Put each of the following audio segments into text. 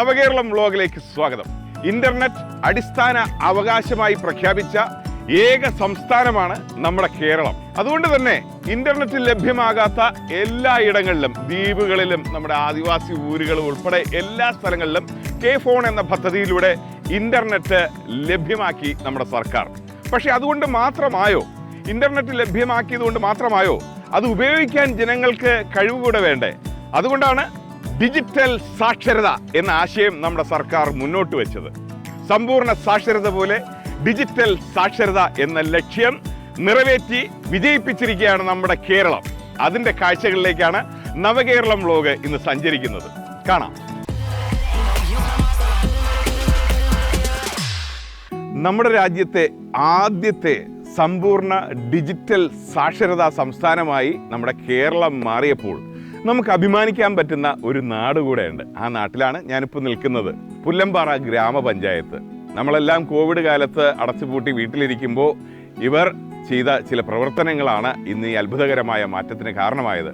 നവകേരളം വ്ലോഗിലേക്ക് സ്വാഗതം. ഇന്റർനെറ്റ് അടിസ്ഥാന അവകാശമായി പ്രഖ്യാപിച്ച ഏക സംസ്ഥാനമാണ് നമ്മുടെ കേരളം. അതുകൊണ്ട് തന്നെ ഇന്റർനെറ്റ് ലഭ്യമാകാത്ത എല്ലാ ഇടങ്ങളിലും ദ്വീപുകളിലും നമ്മുടെ ആദിവാസി ഊരുകൾ ഉൾപ്പെടെ എല്ലാ സ്ഥലങ്ങളിലും കെ ഫോൺ എന്ന പദ്ധതിയിലൂടെ ഇന്റർനെറ്റ് ലഭ്യമാക്കി നമ്മുടെ സർക്കാർ. പക്ഷെ അതുകൊണ്ട് മാത്രമായോ? ഇന്റർനെറ്റ് ലഭ്യമാക്കിയത് കൊണ്ട് മാത്രമായോ? അത് ഉപയോഗിക്കാൻ ജനങ്ങൾക്ക് കഴിവ് കൂടെ വേണ്ടേ? അതുകൊണ്ടാണ് ഡിജിറ്റൽ സാക്ഷരത എന്ന ആശയം നമ്മുടെ സർക്കാർ മുന്നോട്ട് വെച്ചത്. സമ്പൂർണ സാക്ഷരത പോലെ ഡിജിറ്റൽ സാക്ഷരത എന്ന ലക്ഷ്യം നിറവേറ്റി വിജയിപ്പിച്ചിരിക്കുകയാണ് നമ്മുടെ കേരളം. അതിന്റെ കാഴ്ചകളിലേക്കാണ് നവകേരളം വ്ലോഗ് ഇന്ന് സഞ്ചരിക്കുന്നത്. കാണാം. നമ്മുടെ രാജ്യത്തെ ആദ്യത്തെ സമ്പൂർണ ഡിജിറ്റൽ സാക്ഷരതാ സംസ്ഥാനമായി നമ്മുടെ കേരളം മാറിയപ്പോൾ നമുക്ക് അഭിമാനിക്കാൻ പറ്റുന്ന ഒരു നാട് കൂടെയുണ്ട്. ആ നാട്ടിലാണ് ഞാനിപ്പോൾ നിൽക്കുന്നത്. പുല്ലമ്പാറ ഗ്രാമപഞ്ചായത്ത്. നമ്മളെല്ലാം കോവിഡ് കാലത്ത് അടച്ചുപൂട്ടി വീട്ടിലിരിക്കുമ്പോൾ ഇവർ ചെയ്ത ചില പ്രവർത്തനങ്ങളാണ് ഇന്ന് ഈ അത്ഭുതകരമായ മാറ്റത്തിന് കാരണമായത്.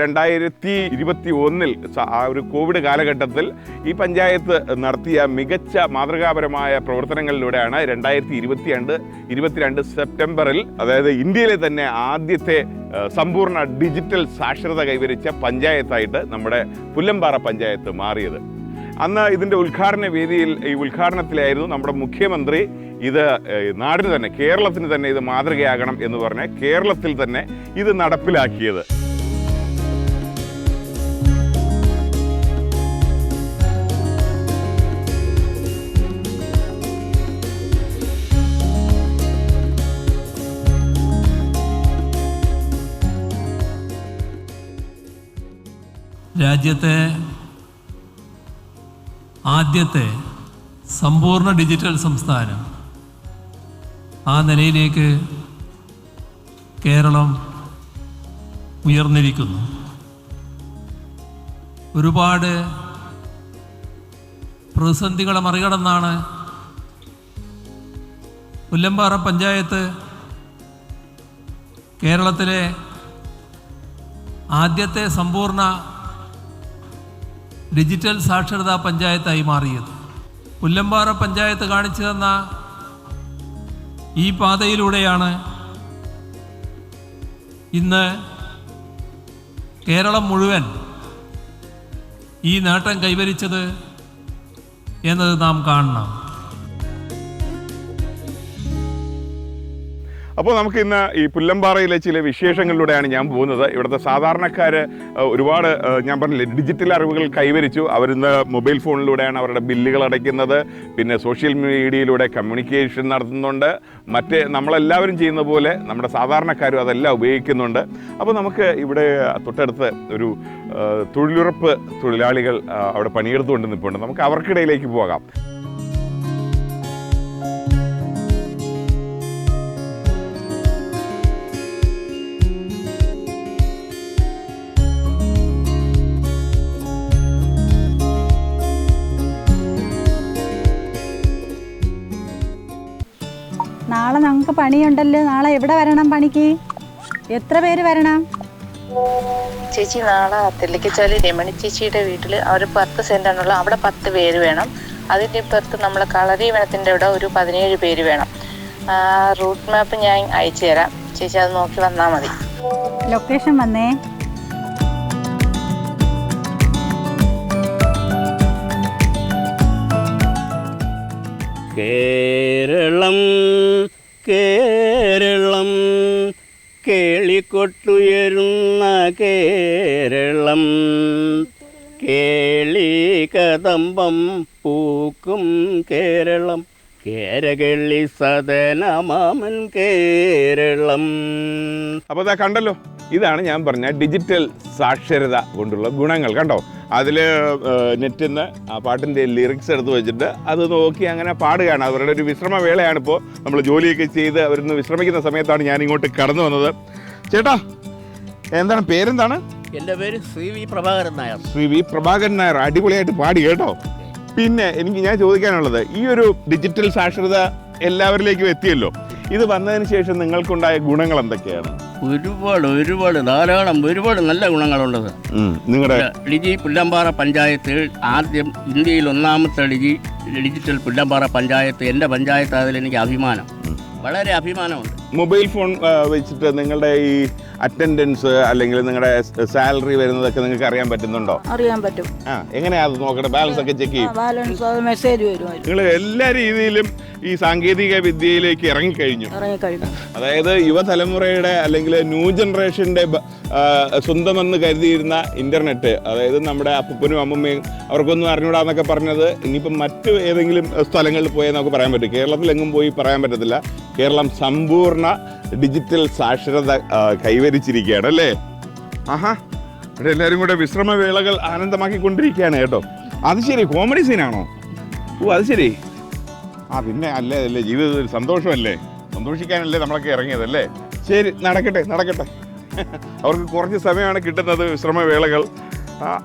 രണ്ടായിരത്തി ഇരുപത്തി ഒന്നിൽ ആ ഒരു കോവിഡ് കാലഘട്ടത്തിൽ ഈ പഞ്ചായത്ത് നടത്തിയ മികച്ച മാതൃകാപരമായ പ്രവർത്തനങ്ങളിലൂടെയാണ് രണ്ടായിരത്തി ഇരുപത്തി രണ്ട് ഇരുപത്തിരണ്ട് സെപ്റ്റംബറിൽ അതായത് ഇന്ത്യയിലെ തന്നെ ആദ്യത്തെ സമ്പൂർണ ഡിജിറ്റൽ സാക്ഷരത കൈവരിച്ച പഞ്ചായത്തായിട്ട് നമ്മുടെ പുല്ലമ്പാറ പഞ്ചായത്ത് മാറിയത്. അന്ന് ഇതിന്റെ ഉദ്ഘാടന വേദിയിൽ ഈ ഉദ്ഘാടനത്തിലായിരുന്നു നമ്മുടെ മുഖ്യമന്ത്രി ഇത് നാടിന് തന്നെ കേരളത്തിന് തന്നെ ഇത് മാതൃകയാകണം എന്ന് പറഞ്ഞ് കേരളത്തിൽ തന്നെ ഇത് നടപ്പിലാക്കിയത്. രാജ്യത്തെ ആദ്യത്തെ സമ്പൂർണ ഡിജിറ്റൽ സംസ്ഥാനം ആ നിലയിലേക്ക് കേരളം ഉയർന്നിരിക്കുന്നു. ഒരുപാട് പ്രതിസന്ധികളെ മറികടന്നാണ് പുല്ലമ്പാറ പഞ്ചായത്ത് കേരളത്തിലെ ആദ്യത്തെ സമ്പൂർണ ഡിജിറ്റൽ സാക്ഷരതാ പഞ്ചായത്തായി മാറിയത്. പുല്ലമ്പാറ പഞ്ചായത്ത് കാണിച്ചു തന്ന ഈ പാതയിലൂടെയാണ് ഇന്ന് കേരളം മുഴുവൻ ഈ നേട്ടം കൈവരിച്ചത് എന്നത് നാം കാണണം. അപ്പോൾ നമുക്ക് ഇന്ന് ഈ പുല്ലമ്പാറയിലെ ചില വിശേഷങ്ങളിലൂടെയാണ് ഞാൻ പോകുന്നത്. ഇവിടുത്തെ സാധാരണക്കാർ ഒരുപാട് ഞാൻ പറഞ്ഞില്ലേ ഡിജിറ്റൽ അറിവുകൾ കൈവരിച്ചു. അവരിന്ന് മൊബൈൽ ഫോണിലൂടെയാണ് അവരുടെ ബില്ലുകൾ അടയ്ക്കുന്നത്. പിന്നെ സോഷ്യൽ മീഡിയയിലൂടെ കമ്മ്യൂണിക്കേഷൻ നടത്തുന്നുണ്ട്. മറ്റ് നമ്മളെല്ലാവരും ചെയ്യുന്ന പോലെ നമ്മുടെ സാധാരണക്കാരും അതെല്ലാം ഉപയോഗിക്കുന്നുണ്ട്. അപ്പോൾ നമുക്ക് ഇവിടെ തൊട്ടടുത്ത് ഒരു തൊഴിലുറപ്പ് തൊഴിലാളികൾ അവിടെ പണിയെടുത്തുകൊണ്ട് നിൽപ്പുണ്ട്. നമുക്ക് അവർക്കിടയിലേക്ക് പോകാം. നാളെ ഞങ്ങൾക്ക് പണിയുണ്ടല്ലോ. നാളെ എവിടെ വരണം പണിക്ക്? എത്ര പേര് വരണം? ചേച്ചി നാളെ തെല്ലിക്കച്ചാൽ രമണി ചേച്ചിയുടെ വീട്ടിൽ അവർ പത്ത് സെന്റാണുള്ളത്. അവിടെ പത്ത് പേര് വേണം. അതിന്റെ ഇപ്പുറത്ത് നമ്മളെ കളരി വനത്തിന്റെ അവിടെ ഒരു പതിനേഴ് പേര് വേണം. റൂട്ട് മാപ്പ് ഞാൻ അയച്ചു തരാം. ചേച്ചി അത് നോക്കി വന്നാൽ മതി. ലൊക്കേഷൻ വന്നേ. കേരളം കേരളം. കേളിക്കൊട്ടുയരുന്ന കേരളം. കേളി കദമ്പം പൂക്കും കേരളം. കേരകളി സദനമാമൻ കേരളം. അപ്പോൾ അതാ കണ്ടല്ലോ ഇതാണ് ഞാൻ പറഞ്ഞ ഡിജിറ്റൽ സാക്ഷരത കൊണ്ടുള്ള ഗുണങ്ങൾ. കണ്ടോ? അതിൽ നെറ്റിൽ നിന്ന് ആ പാട്ടിന്റെ ലിറിക്സ് എടുത്ത് വെച്ചിട്ട് അത് നോക്കി അങ്ങനെ പാടുകയാണ്. അവരുടെ ഒരു വിശ്രമ വേളയാണ് ഇപ്പോൾ നമ്മൾ ജോലിയൊക്കെ ചെയ്ത് അവരിന്ന് വിശ്രമിക്കുന്ന സമയത്താണ് ഞാൻ ഇങ്ങോട്ട് കടന്നു വന്നത്. ചേട്ടാ എന്താണ് പേരെന്താണ്? എന്റെ പേര് ശ്രീ വി പ്രഭാകരൻ നായർ. ശ്രീ വി പ്രഭാകരൻ നായർ. അടിപൊളിയായിട്ട് പാടി കേട്ടോ. പിന്നെ എനിക്ക് ഞാൻ ചോദിക്കാനുള്ളത് ഈ ഒരു ഡിജിറ്റൽ സാക്ഷരത എല്ലാവരിലേക്കും എത്തിയല്ലോ. ഇത് വന്നതിന് ശേഷം നിങ്ങൾക്കുണ്ടായ ഗുണങ്ങൾ എന്തൊക്കെയാണ്? ഒരുപാട് ഒരുപാട് ധാരാളം ഒരുപാട് നല്ല ഗുണങ്ങളുള്ളത്. നിങ്ങളുടെ ഡിജി പുല്ലമ്പാറ പഞ്ചായത്ത് ആദ്യം ഇന്ത്യയിൽ ഒന്നാമത്തെ ഡിജി ഡിജിറ്റൽ പുല്ലമ്പാറ പഞ്ചായത്ത് എന്റെ പഞ്ചായത്ത് അതിൽ എനിക്ക് അഭിമാനം വളരെ അഭിമാനമുണ്ട്. മൊബൈൽ ഫോൺ വെച്ചിട്ട് നിങ്ങളുടെ ഈ അറ്റൻഡൻസ് അല്ലെങ്കിൽ നിങ്ങളുടെ സാലറി വരുന്നതൊക്കെ നിങ്ങൾക്ക് അറിയാൻ പറ്റുന്നുണ്ടോ? അറിയാൻ പറ്റും. ആ എങ്ങനെയാ അത് നോക്കട്ടെ? ബാലൻസ് ഒക്കെ ചെക്ക് ചെയ്യും. ബാലൻസ് മെസ്സേജ് വരും. നിങ്ങൾ എല്ലാ രീതിയിലും ഈ സാങ്കേതിക വിദ്യയിലേക്ക് ഇറങ്ങിക്കഴിഞ്ഞു. അതായത് യുവതലമുറയുടെ അല്ലെങ്കിൽ ന്യൂ ജനറേഷന്റെ സ്വന്തമെന്ന് കരുതിയിരുന്ന ഇന്റർനെറ്റ് അതായത് നമ്മുടെ അപ്പനും അമ്മമ്മയും അവർക്കൊന്നും അറിഞ്ഞൂടാന്നൊക്കെ പറഞ്ഞത് ഇനിയിപ്പം മറ്റു ഏതെങ്കിലും സ്ഥലങ്ങളിൽ പോയാൽ നമുക്ക് പറയാൻ പറ്റും. കേരളത്തിലെങ്ങും പോയി പറയാൻ പറ്റത്തില്ല. കേരളം സമ്പൂർണ ഡിജിറ്റൽ സാക്ഷരത കൈവരിച്ചിരിക്കുകയാണ് അല്ലേ? ആഹാ. ഇവിടെ എല്ലാവരും കൂടെ വിശ്രമവേളകൾ ആനന്ദമാക്കിക്കൊണ്ടിരിക്കുകയാണ് കേട്ടോ. അത് ശരി കോമഡി സീനാണോ ഓ അത് ശരി. ആ പിന്നെ അല്ലേ അല്ലേ ജീവിതത്തിൽ ഒരു സന്തോഷമല്ലേ? സന്തോഷിക്കാനല്ലേ നമ്മളൊക്കെ ഇറങ്ങിയതല്ലേ? ശരി നടക്കട്ടെ നടക്കട്ടെ. അവർക്ക് കുറച്ച് സമയമാണ് കിട്ടുന്നത് വിശ്രമവേളകൾ.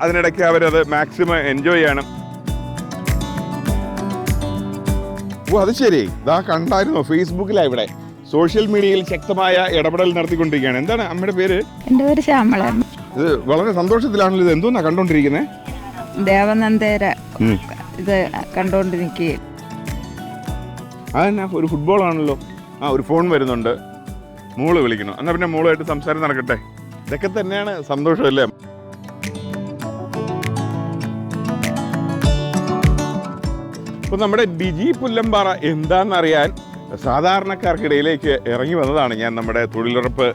അതിനിടയ്ക്ക് അവരത് മാക്സിമം എൻജോയ് ചെയ്യണം. ഓ അത് ശരി. ഇതാ കണ്ടായിരുന്നോ ഫേസ്ബുക്കിലാണ് ഇവിടെ. സോഷ്യൽ മീഡിയയിൽ ശക്തമായ ഇടപെടൽ നടത്തിക്കൊണ്ടിരിക്കുകയാണ്. എന്താണ് അമ്മയുടെ പേര്? എന്റെ പേര് ശ്യാമള. ഇത് വളരെ സന്തോഷത്തിലാണല്ലോ ഇത്. എന്തോന്നാ കണ്ടോണ്ടിരിക്കുന്നത് ദേവനന്ദേര. ഇത് കണ്ടുകൊണ്ട് നിൽക്കുകയും അതന്നെ ഒരു ഫുട്ബോൾ ആണല്ലോ ആ ഒരു ഫോൺ വരുന്നുണ്ട്. മോൾ വിളിക്കണം എന്നാൽ പിന്നെ മോളുമായിട്ട് സംസാരം നടക്കട്ടെ. ഇതൊക്കെ തന്നെയാണ് സന്തോഷമല്ലേ? അപ്പോൾ നമ്മുടെ ഡിജി പുല്ലമ്പാറ എന്താണെന്നറിയാൻ സാധാരണക്കാർക്കിടയിലേക്ക് ഇറങ്ങി വന്നതാണ് ഞാൻ നമ്മുടെ തൊഴിലുറപ്പ്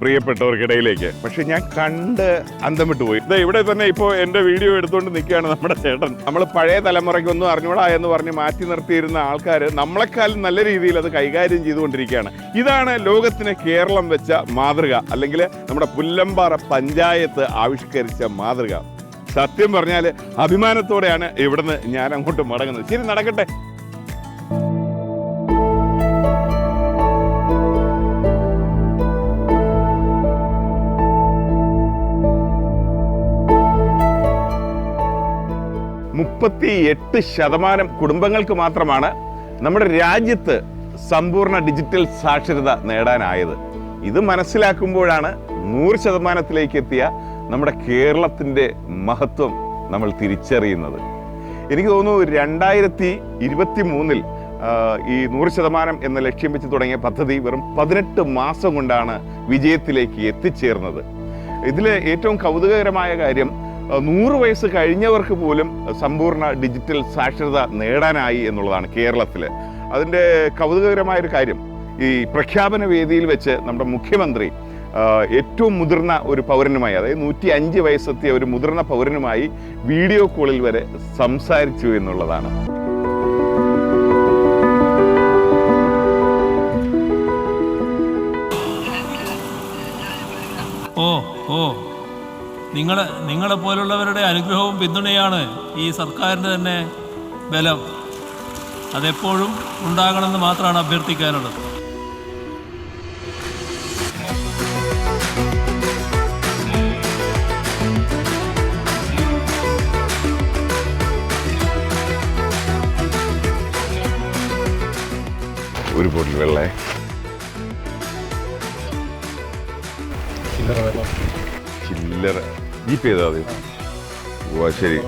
പ്രിയപ്പെട്ടവർക്കിടയിലേക്ക്. പക്ഷെ ഞാൻ കണ്ട് അന്തം വിട്ടു പോയി. ദേ ഇവിടെ തന്നെ ഇപ്പോൾ എന്റെ വീഡിയോ എടുത്തുകൊണ്ട് നിൽക്കുകയാണ് നമ്മുടെ ചേട്ടൻ. നമ്മൾ പഴയ തലമുറയ്ക്കൊന്നും അറിഞ്ഞൂടാ എന്ന് പറഞ്ഞ് മാറ്റി നിർത്തിയിരുന്ന ആൾക്കാർ നമ്മളെക്കാളും നല്ല രീതിയിൽ അത് കൈകാര്യം ചെയ്തുകൊണ്ടിരിക്കുകയാണ്. ഇതാണ് ലോകത്തിന് കേരളം വെച്ച മാതൃക അല്ലെങ്കിൽ നമ്മുടെ പുല്ലമ്പാറ പഞ്ചായത്ത് ആവിഷ്കരിച്ച മാതൃക. സത്യം പറഞ്ഞാൽ അഭിമാനത്തോടെയാണ് ഇവിടുന്ന് ഞാൻ അങ്ങോട്ട് മടങ്ങുന്നത്. ശരി നടക്കട്ടെ. മുപ്പത്തി എട്ട് ശതമാനം കുടുംബങ്ങൾക്ക് മാത്രമാണ് നമ്മുടെ രാജ്യത്ത് സമ്പൂർണ ഡിജിറ്റൽ സാക്ഷരത നേടാനായത്. ഇത് മനസ്സിലാക്കുമ്പോഴാണ് നൂറ് ശതമാനത്തിലേക്ക് എത്തിയ നമ്മുടെ കേരളത്തിന്റെ മഹത്വം നമ്മൾ തിരിച്ചറിയുന്നത്. എനിക്ക് തോന്നുന്നു രണ്ടായിരത്തി ഇരുപത്തി മൂന്നിൽ ഈ നൂറ് ശതമാനം എന്ന ലക്ഷ്യം വെച്ച് തുടങ്ങിയ പദ്ധതി വെറും പതിനെട്ട് മാസം കൊണ്ടാണ് വിജയത്തിലേക്ക് എത്തിച്ചേർന്നത്. ഇതിലെ ഏറ്റവും കൗതുകകരമായ കാര്യം നൂറ് വയസ്സ് കഴിഞ്ഞവർക്ക് പോലും സമ്പൂർണ ഡിജിറ്റൽ സാക്ഷരത നേടാനായി എന്നുള്ളതാണ് കേരളത്തിൽ അതിന്റെ കൗതുകകരമായൊരു കാര്യം ഈ പ്രഖ്യാപന വേദിയിൽ വെച്ച് നമ്മുടെ മുഖ്യമന്ത്രി ഏറ്റവും മുതിർന്ന ഒരു പൗരനുമായി അതായത് നൂറ്റി അഞ്ച് വയസ്സെത്തിയ ഒരു മുതിർന്ന പൗരനുമായി വീഡിയോ കോളിൽ വരെ സംസാരിച്ചു എന്നുള്ളതാണ്. ഓ ഓ. നിങ്ങൾ നിങ്ങളെ പോലുള്ളവരുടെ അനുഗ്രഹവും പിന്തുണയാണ് ഈ സർക്കാരിന്റെ തന്നെ ബലം. അതെപ്പോഴും ഉണ്ടാകണമെന്ന് മാത്രമാണ് അഭ്യർത്ഥിക്കാനുള്ളത്. ഒരു ബോട്ടിൽ വെള്ളേ. ചില്ലറ. ജി പേ ചെയ്താൽ മതി. ഓ ശരി.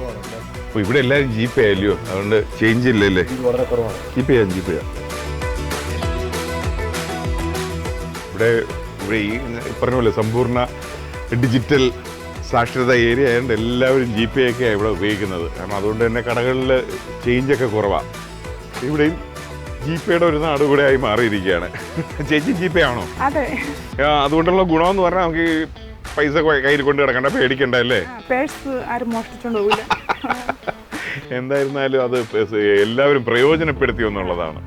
അപ്പോൾ ഇവിടെ എല്ലാവരും ജീപ്പ് പേ അല്ലയോ? അതുകൊണ്ട് ചേഞ്ച് ഇല്ലല്ലേ? ജീപ്പ് പേ ചെയ്യാം ജീപ്പ് ചെയ്യാം ഇവിടെ ഇവിടെ ഈ പറഞ്ഞ പോലെ സമ്പൂർണ ഡിജിറ്റൽ സാക്ഷരത ഏരിയ ആയതുകൊണ്ട് എല്ലാവരും ജി പേ ഒക്കെയാണ് ഇവിടെ ഉപയോഗിക്കുന്നത്. കാരണം അതുകൊണ്ട് തന്നെ കടകളിൽ ചേഞ്ചൊക്കെ കുറവാണ് ഇവിടെയും ജി പേയുടെ ഒരു നാട് കൂടെ ആയി മാറിയിരിക്കുകയാണ്. ചേച്ചി ജി പേ ആണോ? അതെ. ആ, അതുകൊണ്ടുള്ള ഗുണമെന്ന് പറഞ്ഞാൽ നമുക്ക് ഈ പൈസ കയ്യിൽ കൊണ്ട് കിടക്കണ്ട പേടിക്കണ്ട അല്ലേ? പേഴ്സ് ആരും മോഷ്ടിച്ചോണ്ട് പോകില്ല എന്തായിരുന്നാലും അത് എല്ലാവരും പ്രയോജനപ്പെടുത്തി എന്നുള്ളതാണ്.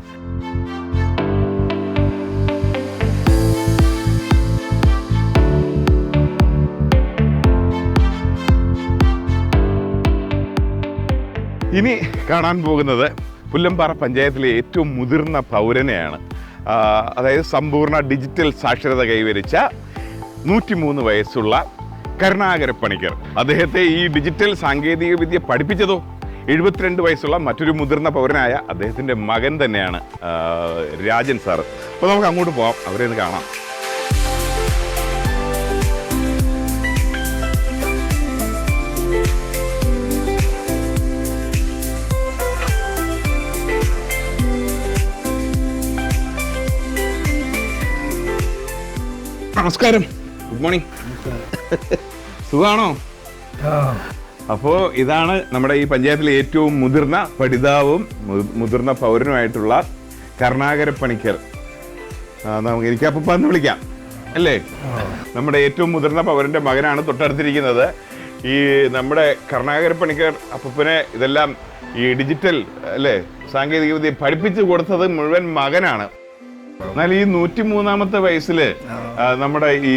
ഇനി കാണാൻ പോകുന്നത് പുല്ലമ്പാറ പഞ്ചായത്തിലെ ഏറ്റവും മുതിർന്ന പൗരനെയാണ്. അതായത് സമ്പൂർണ ഡിജിറ്റൽ സാക്ഷരത കൈവരിച്ച നൂറ്റിമൂന്ന് വയസ്സുള്ള കരുണാകര പണിക്കർ. അദ്ദേഹത്തെ ഈ ഡിജിറ്റൽ സാങ്കേതികവിദ്യ പഠിപ്പിച്ചതോ? എഴുപത്തിരണ്ട് വയസ്സുള്ള മറ്റൊരു മുതിർന്ന പൗരനായ അദ്ദേഹത്തിന്റെ മകൻ തന്നെയാണ് രാജൻ സാർ. അപ്പോൾ നമുക്ക് അങ്ങോട്ട് പോകാം അവരെ ഒന്ന് കാണാം. നമസ്കാരം. ഗുഡ് മോർണിംഗ് സുഖാണോ? അപ്പോ ഇതാണ് നമ്മുടെ ഈ പഞ്ചായത്തിലെ ഏറ്റവും മുതിർന്ന പഠിതാവും മുതിർന്ന പൗരനുമായിട്ടുള്ള കർണാകര പണിക്കർ നമുക്ക് എനിക്കപ്പന്ന് വിളിക്കാം. അല്ലേ? നമ്മുടെ ഏറ്റവും മുതിർന്ന പൗരന്റെ മകനാണ് തൊട്ടടുത്തിരിക്കുന്നത്. ഈ നമ്മുടെ കർണാകര പണിക്കർ അപ്പനെ ഇതെല്ലാം ഈ ഡിജിറ്റൽ അല്ലേ? സാങ്കേതികവിദ്യ പഠിപ്പിച്ചു കൊടുത്തത് മുഴുവൻ മകനാണ്. എന്നാൽ ഈ നൂറ്റി മൂന്നാമത്തെ വയസ്സിൽ നമ്മുടെ ഈ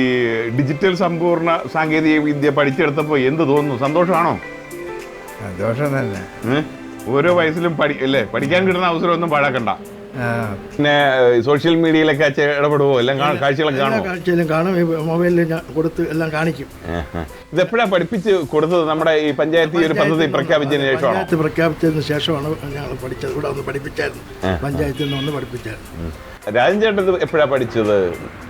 ഡിജിറ്റൽ സമ്പൂർണ സാങ്കേതിക വിദ്യ പഠിച്ചെടുത്തപ്പോൾ എന്ത് തോന്നുന്നു? സന്തോഷമാണോ സന്തോഷം തന്നെ. ഓരോ വയസ്സിലും പഠി അല്ലേ? പഠിക്കാൻ കിട്ടുന്ന അവസരമൊന്നും പാഴാക്കണ്ട. ആ, പിന്നെ സോഷ്യൽ മീഡിയയിലൊക്കെ അച്ഛൻ ഇടപെടുവോ? എല്ലാം കാണും കാഴ്ചകളൊക്കെ കാണും കാണുമോ കാഴ്ചയിലും കാണും. മൊബൈലിൽ കൊടുത്ത് എല്ലാം കാണിക്കും. ഇതെപ്പോഴാ പഠിപ്പിച്ച് കൊടുത്തത്? നമ്മുടെ ഈ പഞ്ചായത്ത് ഈ ഒരു പദ്ധതി പ്രഖ്യാപിച്ചതിന് ശേഷമാണ്? പഞ്ചായത്ത് പ്രഖ്യാപിച്ചതിന് ശേഷമാണ് ഞങ്ങൾ പഠിച്ചത്. ഇവിടെ ഒന്ന് പഠിപ്പിച്ചായിരുന്നു. പഞ്ചായത്തിൽ നിന്ന് ഒന്ന് പഠിപ്പിച്ചായിരുന്നു. രാജൻ ചേട്ടൻ ഇത് എപ്പോഴാ പഠിച്ചത്?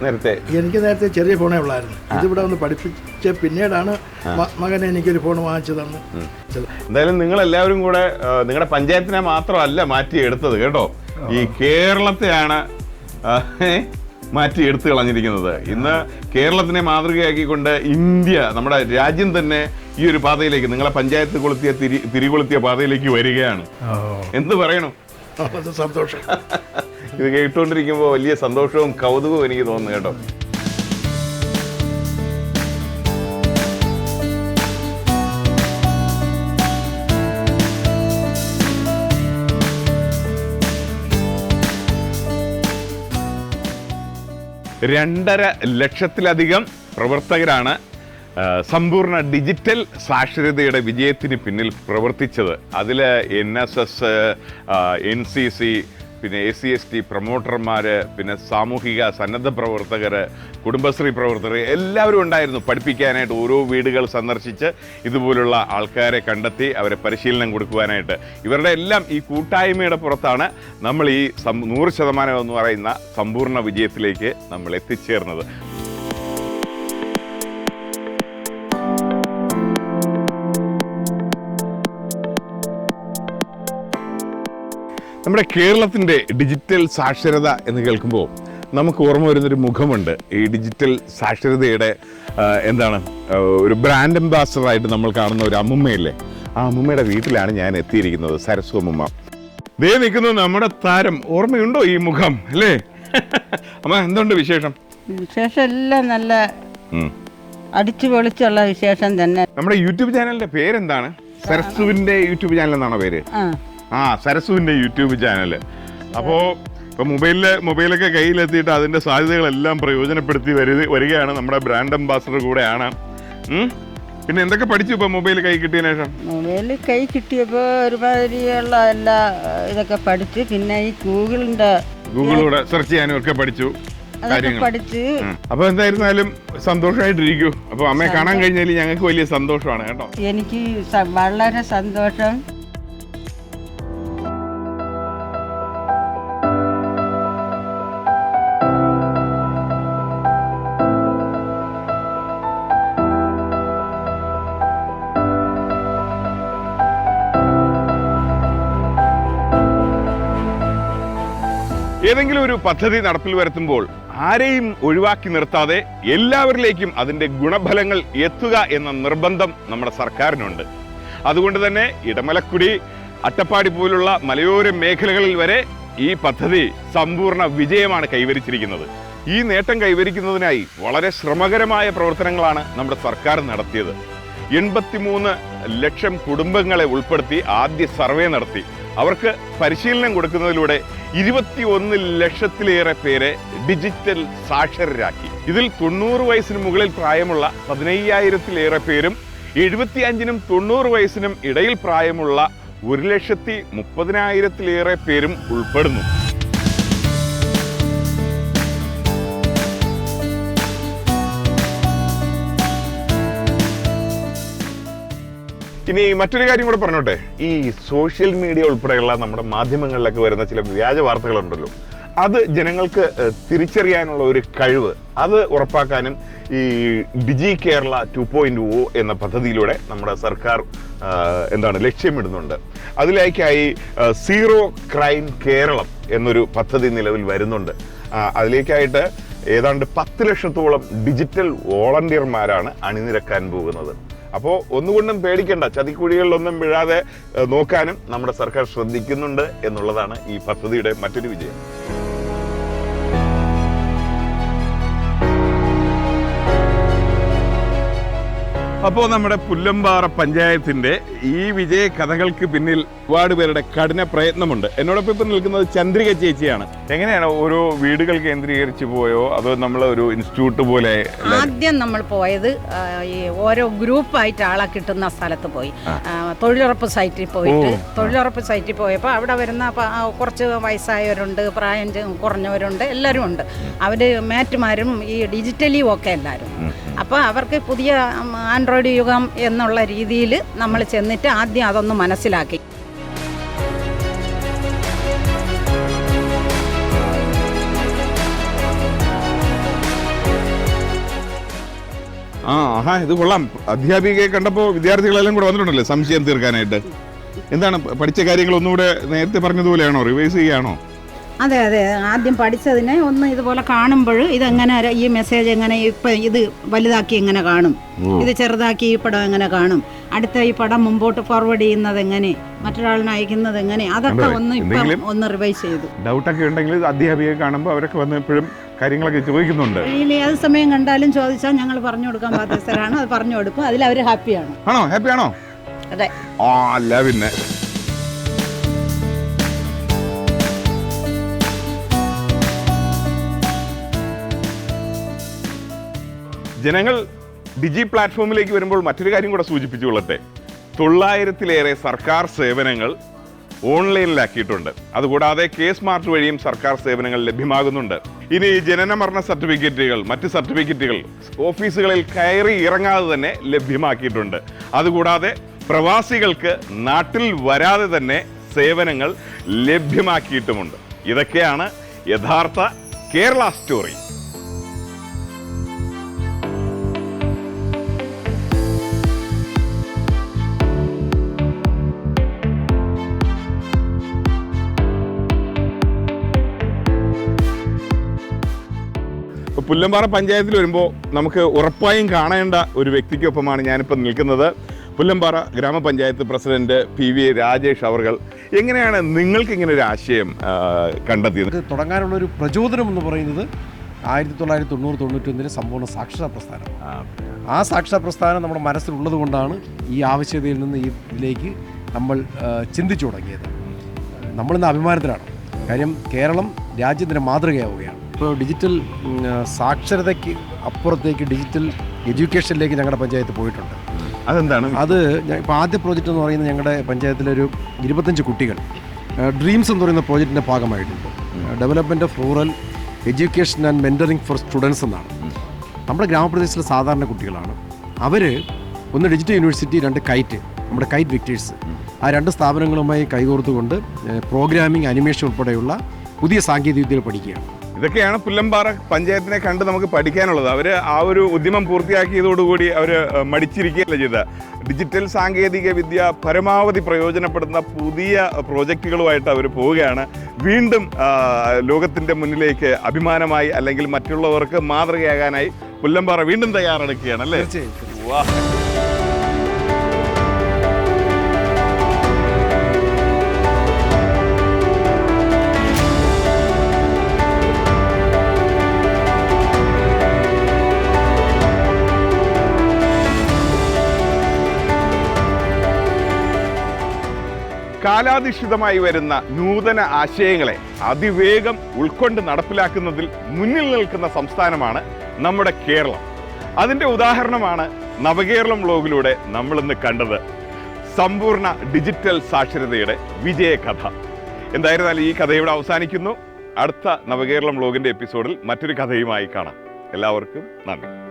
നേരത്തെ. എനിക്ക് നേരത്തെ ചെറിയ ഫോണേ ഉള്ളായിരുന്നു. ഇതിവിടെ ഒന്ന് പഠിപ്പിച്ച പിന്നീടാണ് മകൻ മകനെ എനിക്കൊരു ഫോൺ വാങ്ങിച്ചു തന്നു. എന്തായാലും നിങ്ങൾ എല്ലാവരും കൂടെ നിങ്ങളുടെ പഞ്ചായത്തിനെ മാത്രമല്ല മാറ്റി എടുത്തത് കേട്ടോ? ഈ കേരളത്തെയാണ് മാറ്റിയെടുത്തു മാറ്റി എടുത്തു കളഞ്ഞിരിക്കുന്നത്. ഇന്ന് കേരളത്തിനെ മാതൃകയാക്കിക്കൊണ്ട് ഇന്ത്യ നമ്മുടെ രാജ്യം തന്നെ ഈ ഒരു പാതയിലേക്ക് നിങ്ങളെ പഞ്ചായത്ത് കൊളുത്തിയ തിരി തിരികൊളുത്തിയ പാതയിലേക്ക് വരികയാണ്. എന്ത് പറയണു? സന്തോഷം. ഇത് കേട്ടുകൊണ്ടിരിക്കുമ്പോൾ വലിയ സന്തോഷവും കൗതുകവും എനിക്ക് തോന്നുന്നു കേട്ടോ. രണ്ടര ലക്ഷത്തിലധികം പ്രവർത്തകരാണ് സമ്പൂർണ ഡിജിറ്റൽ സാക്ഷരതയുടെ വിജയത്തിന് പിന്നിൽ പ്രവർത്തിച്ചത്. അതിൽ N S S N C C പിന്നെ എ സി എസ് ടി പ്രൊമോട്ടർമാർ പിന്നെ സാമൂഹിക സന്നദ്ധ പ്രവർത്തകർ കുടുംബശ്രീ പ്രവർത്തകർ എല്ലാവരും ഉണ്ടായിരുന്നു പഠിപ്പിക്കാനായിട്ട്. ഓരോ വീടുകൾ സന്ദർശിച്ച് ഇതുപോലുള്ള ആൾക്കാരെ കണ്ടെത്തി അവരെ പരിശീലനം കൊടുക്കുവാനായിട്ട്. ഇവരുടെ എല്ലാം ഈ കൂട്ടായ്മയുടെ പുറത്താണ് നമ്മൾ ഈ നൂറ് ശതമാനം എന്ന് പറയുന്ന സമ്പൂർണ വിജയത്തിലേക്ക് നമ്മൾ എത്തിച്ചേർന്നത്. നമ്മുടെ കേരളത്തിന്റെ ഡിജിറ്റൽ സാക്ഷരത എന്ന് കേൾക്കുമ്പോൾ നമുക്ക് ഓർമ്മ വരുന്നൊരു മുഖമുണ്ട്. ഈ ഡിജിറ്റൽ സാക്ഷരതയുടെ എന്താണ് ഒരു ബ്രാൻഡ് അംബാസഡറായിട്ട് നമ്മൾ കാണുന്ന ഒരു അമ്മുമ്മയില്ലേ? ആ അമ്മുമ്മയുടെ വീട്ടിലാണ് ഞാൻ എത്തിയിരിക്കുന്നത് സരസ്വ അമ്മുമ്മ. ദേ നിൽക്കുന്നു നമ്മുടെ താരം. ഓർമ്മയുണ്ടോ ഈ മുഖം അല്ലേ? അമ്മ എന്തുണ്ട് വിശേഷം? വിശേഷം എല്ലാം നല്ല. അടിച്ചു പൊളിച്ചുള്ള വിശേഷം തന്നെ. നമ്മുടെ യൂട്യൂബ് ചാനലിന്റെ പേരെന്താണ്? സരസുവിന്റെ യൂട്യൂബ് ചാനൽ എന്നാണോ പേര്? ആ സരസുവിന്റെ യൂട്യൂബ് ചാനൽ അപ്പോൾ ഇപ്പോൾ മൊബൈലിൽ മൊബൈലൊക്കെ കയ്യിലെത്തിയിട്ട് അതിന്റെ സാധ്യതകളെല്ലാം പ്രയോജനപ്പെടുത്തി വരു വരികയാണ് നമ്മുടെ ബ്രാൻഡ് അംബാസഡർ കൂടെയാണ്. പിന്നെ എന്തൊക്കെ പഠിച്ചു ഇപ്പോൾ മൊബൈൽ കൈ കിട്ടിയതിനു ശേഷം? മൊബൈലിൽ കൈ കിട്ടിയപ്പോൾ ഒരുമാതിരിയുള്ള എല്ലാ ഇതൊക്കെ പഠിച്ചു പിന്നെ ഈ ഗൂഗിളിന്റെ ഗൂഗിളിലൂടെ സെർച്ച് ചെയ്യാനും ഒക്കെ പഠിച്ചു പഠിച്ച്. അപ്പൊ എന്തായിരുന്നാലും സന്തോഷമായിട്ടിരിക്കൂ അപ്പൊ അമ്മയെ കാണാൻ കഴിഞ്ഞാൽ ഞങ്ങൾക്ക് വലിയ സന്തോഷമാണ് കേട്ടോ. എനിക്ക് വളരെ സന്തോഷം. ഏതെങ്കിലും ഒരു പദ്ധതി നടപ്പിൽ വരുത്തുമ്പോൾ ആരെയും ഒഴിവാക്കി നിർത്താതെ എല്ലാവരിലേക്കും അതിന്റെ ഗുണഫലങ്ങൾ എത്തുക എന്ന നിർബന്ധം നമ്മുടെ സർക്കാരിനുണ്ട്. അതുകൊണ്ട് തന്നെ ഇടമലക്കുടി അട്ടപ്പാടി പോലുള്ള മലയോര മേഖലകളിൽ വരെ ഈ പദ്ധതി സമ്പൂർണ വിജയമാണ് കൈവരിച്ചിരിക്കുന്നത്. ഈ നേട്ടം കൈവരിക്കുന്നതിനായി വളരെ ശ്രമകരമായ പ്രവർത്തനങ്ങളാണ് നമ്മുടെ സർക്കാർ നടത്തിയത്. എൺപത്തിമൂന്ന് ലക്ഷം കുടുംബങ്ങളെ ഉൾപ്പെടുത്തി ആദ്യ സർവേ നടത്തി. അവർക്ക് പരിശീലനം കൊടുക്കുന്നതിലൂടെ ഇരുപത്തിയൊന്ന് ലക്ഷത്തിലേറെ പേരെ ഡിജിറ്റൽ സാക്ഷരരാക്കി. ഇതിൽ തൊണ്ണൂറ് വയസ്സിന് മുകളിൽ പ്രായമുള്ള പതിനയ്യായിരത്തിലേറെ പേരും എഴുപത്തിയഞ്ചിനും തൊണ്ണൂറ് വയസ്സിനും ഇടയിൽ പ്രായമുള്ള ഒരു ലക്ഷത്തി മുപ്പതിനായിരത്തിലേറെ പേരും ഉൾപ്പെടുന്നു. ഇനി മറ്റൊരു കാര്യം കൂടെ പറഞ്ഞോട്ടെ. ഈ സോഷ്യൽ മീഡിയ ഉൾപ്പെടെയുള്ള നമ്മുടെ മാധ്യമങ്ങളിലൊക്കെ വരുന്ന ചില വ്യാജ വാർത്തകളുണ്ടല്ലോ. അത് ജനങ്ങൾക്ക് തിരിച്ചറിയാനുള്ള ഒരു കഴിവ് അത് ഉറപ്പാക്കാനും ഈ digi Kerala two point O എന്ന പദ്ധതിയിലൂടെ നമ്മുടെ സർക്കാർ എന്താണ് ലക്ഷ്യമിടുന്നുണ്ട്. അതിലേക്കായി സീറോ ക്രൈം കേരളം എന്നൊരു പദ്ധതി നിലവിൽ വരുന്നുണ്ട്. അതിലേക്കായിട്ട് ഏതാണ്ട് പത്ത് ലക്ഷത്തോളം ഡിജിറ്റൽ വോളണ്ടിയർമാരാണ് അണിനിരക്കാൻ പോകുന്നത്. അപ്പോൾ ഒന്നുകൊണ്ടും പേടിക്കേണ്ട. ചതിക്കുഴികളിലൊന്നും വീഴാതെ നോക്കാനും നമ്മുടെ സർക്കാർ ശ്രദ്ധിക്കുന്നുണ്ട് എന്നുള്ളതാണ് ഈ പദ്ധതിയുടെ മറ്റൊരു വിജയം. അപ്പോൾ നമ്മുടെ പുല്ലമ്പാറ പഞ്ചായത്തിന്റെ ഈ വിജയ കഥകൾക്ക് പിന്നിൽ ഒരുപാട് പേരുടെ കഠിന പ്രയത്നമുണ്ട്. എന്നോടൊപ്പം ഇപ്പം നിൽക്കുന്നത് ചന്ദ്രിക ചേച്ചിയാണ്. എങ്ങനെയാണ് ഓരോ വീടുകൾ കേന്ദ്രീകരിച്ച് പോയോ? അതോ നമ്മൾ ഒരു ഇൻസ്റ്റിറ്റ്യൂട്ട് പോലെ ആദ്യം നമ്മൾ പോയത് ഈ ഓരോ ഗ്രൂപ്പായിട്ട് ആളെ കിട്ടുന്ന സ്ഥലത്ത് പോയി. തൊഴിലുറപ്പ് സൈറ്റിൽ പോയിട്ട്. തൊഴിലുറപ്പ് സൈറ്റിൽ പോയപ്പോൾ അവിടെ വരുന്ന കുറച്ച് വയസ്സായവരുണ്ട് പ്രായം കുറഞ്ഞവരുണ്ട് എല്ലാവരും ഉണ്ട്. അവർ മാറ്റുമാരും ഈ ഡിജിറ്റലി ഒക്കെ എല്ലാവരും. അപ്പോൾ അവർക്ക് പുതിയ ആൻഡ്രോയിഡ് യുഗം എന്നുള്ള രീതിയിൽ നമ്മൾ ചെന്നിട്ട് ആദ്യം അതൊന്ന് മനസ്സിലാക്കി. ആ ആഹാ ഇത് കൊള്ളാം. അധ്യാപികയെ കണ്ടപ്പോൾ വിദ്യാർത്ഥികളെല്ലാം കൂടെ വന്നിട്ടുണ്ടല്ലേ? സംശയം തീർക്കാനായിട്ട്. എന്താണ് പഠിച്ച കാര്യങ്ങൾ ഒന്നുകൂടെ നേരത്തെ പറഞ്ഞതുപോലെയാണോ? റിവൈസ് ചെയ്യുകയാണോ അതെ അതെ. ആദ്യം പഠിച്ചതിനെ ഒന്ന് ഇതുപോലെ കാണുമ്പോൾ ഇതെങ്ങനെ ഈ മെസ്സേജ് എങ്ങനെ ഇപ്പൊ ഇത് വലുതാക്കി എങ്ങനെ കാണും? ഇത് ചെറുതാക്കി ഈ പടം എങ്ങനെ കാണും? അടുത്ത ഈ പടം മുമ്പോട്ട് ഫോർവേഡ് ചെയ്യുന്നത് എങ്ങനെ? മറ്റൊരാളിനെ അയക്കുന്നത് എങ്ങനെ? അതൊക്കെ ഒന്ന് ഇപ്പം ഒന്ന് റിവൈസ് ചെയ്തു. ഡൗട്ടൊക്കെ ഉണ്ടെങ്കിൽ അധ്യാപിക കാണുമ്പോൾ അവരൊക്കെ വന്ന് എപ്പോഴും കാര്യങ്ങളൊക്കെ ചോദിക്കുന്നുണ്ട്. ഇനി ഏത് സമയം കണ്ടാലും ചോദിച്ചാൽ ഞങ്ങൾ പറഞ്ഞു കൊടുക്കാൻ ബാധ്യസ്ഥരാണ്. അത് പറഞ്ഞു കൊടുക്കും. അതിൽ അവർ ഹാപ്പിയാണ് ആണോ? ഹാപ്പിയാണോ അതെ. ആ അല്ല പിന്നെ. ജനങ്ങൾ ഡിജി പ്ലാറ്റ്ഫോമിലേക്ക് വരുമ്പോൾ മറ്റൊരു കാര്യം കൂടെ സൂചിപ്പിച്ചു കൊള്ളട്ടെ. തൊള്ളായിരത്തിലേറെ സർക്കാർ സേവനങ്ങൾ ഓൺലൈനിലാക്കിയിട്ടുണ്ട്. അതുകൂടാതെ കെ സ്മാർട്ട് വഴിയും സർക്കാർ സേവനങ്ങൾ ലഭ്യമാകുന്നുണ്ട്. ഇനി ജനന മരണ സർട്ടിഫിക്കറ്റുകൾ മറ്റ് സർട്ടിഫിക്കറ്റുകൾ ഓഫീസുകളിൽ കയറി ഇറങ്ങാതെ തന്നെ ലഭ്യമാക്കിയിട്ടുണ്ട്. അതുകൂടാതെ പ്രവാസികൾക്ക് നാട്ടിൽ വരാതെ തന്നെ സേവനങ്ങൾ ലഭ്യമാക്കിയിട്ടുമുണ്ട്. ഇതൊക്കെയാണ് യഥാർത്ഥ കേരള സ്റ്റോറി. പുല്ലമ്പാറ പഞ്ചായത്തിൽ വരുമ്പോൾ നമുക്ക് ഉറപ്പായും കാണേണ്ട ഒരു വ്യക്തിക്കൊപ്പമാണ് ഞാനിപ്പോൾ നിൽക്കുന്നത്. പുല്ലമ്പാറ ഗ്രാമപഞ്ചായത്ത് പ്രസിഡന്റ് പി വി രാജേഷ് അവർകൾ. എങ്ങനെയാണ് നിങ്ങൾക്ക് ഇങ്ങനെ ഒരു ആശയം കണ്ടെത്തിയത്? തുടങ്ങാനുള്ള ഒരു പ്രചോദനം എന്ന് പറയുന്നത് ആയിരത്തി തൊള്ളായിരത്തി തൊണ്ണൂറ് തൊണ്ണൂറ്റൊന്നിലെ സമ്പൂർണ സാക്ഷരതാ പ്രസ്ഥാനം. ആ. സാക്ഷരതാ പ്രസ്ഥാനം നമ്മുടെ മനസ്സിലുള്ളത് കൊണ്ടാണ് ഈ ആവശ്യകതയിൽ നിന്ന് ഈ ഇതിലേക്ക് നമ്മൾ ചിന്തിച്ചു തുടങ്ങിയത്. നമ്മളിന്ന് അഭിമാനത്തിലാണ്. കാര്യം കേരളം രാജ്യത്തിന് മാതൃകയാവുകയാണ്. ഇപ്പോൾ ഡിജിറ്റൽ സാക്ഷരതയ്ക്ക് അപ്പുറത്തേക്ക് ഡിജിറ്റൽ എഡ്യൂക്കേഷനിലേക്ക് ഞങ്ങളുടെ പഞ്ചായത്ത് പോയിട്ടുണ്ട്. അതെന്താണ്? അത് ഇപ്പോൾ ആദ്യ പ്രോജക്റ്റ് എന്ന് പറയുന്നത് ഞങ്ങളുടെ പഞ്ചായത്തിലൊരു ഇരുപത്തഞ്ച് കുട്ടികൾ. ഡ്രീംസ് എന്ന് പറയുന്ന പ്രോജക്റ്റിന്റെ ഭാഗമായിട്ടുണ്ട്. Development of rural education and mentoring for students എന്നാണ്. നമ്മുടെ ഗ്രാമപ്രദേശത്തിലെ സാധാരണ കുട്ടികളാണ്. അവർ ഒന്ന് ഡിജിറ്റൽ യൂണിവേഴ്സിറ്റി രണ്ട് കൈറ്റ് നമ്മുടെ കൈറ്റ് വിക്ടേഴ്സ് ആ രണ്ട് സ്ഥാപനങ്ങളുമായി കൈകോർത്തുകൊണ്ട് പ്രോഗ്രാമിംഗ് അനിമേഷൻ ഉൾപ്പെടെയുള്ള പുതിയ സാങ്കേതികവിദ്യകൾ പഠിക്കുകയാണ്. ഇതൊക്കെയാണ് പുല്ലമ്പാറ പഞ്ചായത്തിനെ കണ്ട് നമുക്ക് പഠിക്കാനുള്ളത്. അവർ ആ ഒരു ഉദ്യമം പൂർത്തിയാക്കിയതോടുകൂടി അവർ മടിച്ചിരിക്കുകയല്ല ചെയ്ത ഡിജിറ്റൽ സാങ്കേതിക വിദ്യ പരമാവധി പ്രയോജനപ്പെടുന്ന പുതിയ പ്രോജക്റ്റുകളുമായിട്ട് അവർ പോവുകയാണ്. വീണ്ടും ലോകത്തിന്റെ മുന്നിലേക്ക് അഭിമാനമായി അല്ലെങ്കിൽ മറ്റുള്ളവർക്ക് മാതൃകയാകാനായി പുല്ലമ്പാറ വീണ്ടും തയ്യാറെടുക്കുകയാണ് അല്ലേ? വാ കാലാധിഷ്ഠിതമായി വരുന്ന നൂതന ആശയങ്ങളെ അതിവേഗം ഉൾക്കൊണ്ട് നടപ്പിലാക്കുന്നതിൽ മുന്നിൽ നിൽക്കുന്ന സംസ്ഥാനമാണ് നമ്മുടെ കേരളം. അതിന്റെ ഉദാഹരണമാണ് നവകേരളം വ്ലോഗിലൂടെ നമ്മളിന്ന് കണ്ടത്. സമ്പൂർണ ഡിജിറ്റൽ സാക്ഷരതയുടെ വിജയകഥ. എന്തായിരുന്നാലും ഈ കഥ ഇവിടെ അവസാനിക്കുന്നു. അടുത്ത നവകേരളം ബ്ലോഗിന്റെ എപ്പിസോഡിൽ മറ്റൊരു കഥയുമായി കാണാം. എല്ലാവർക്കും നന്ദി.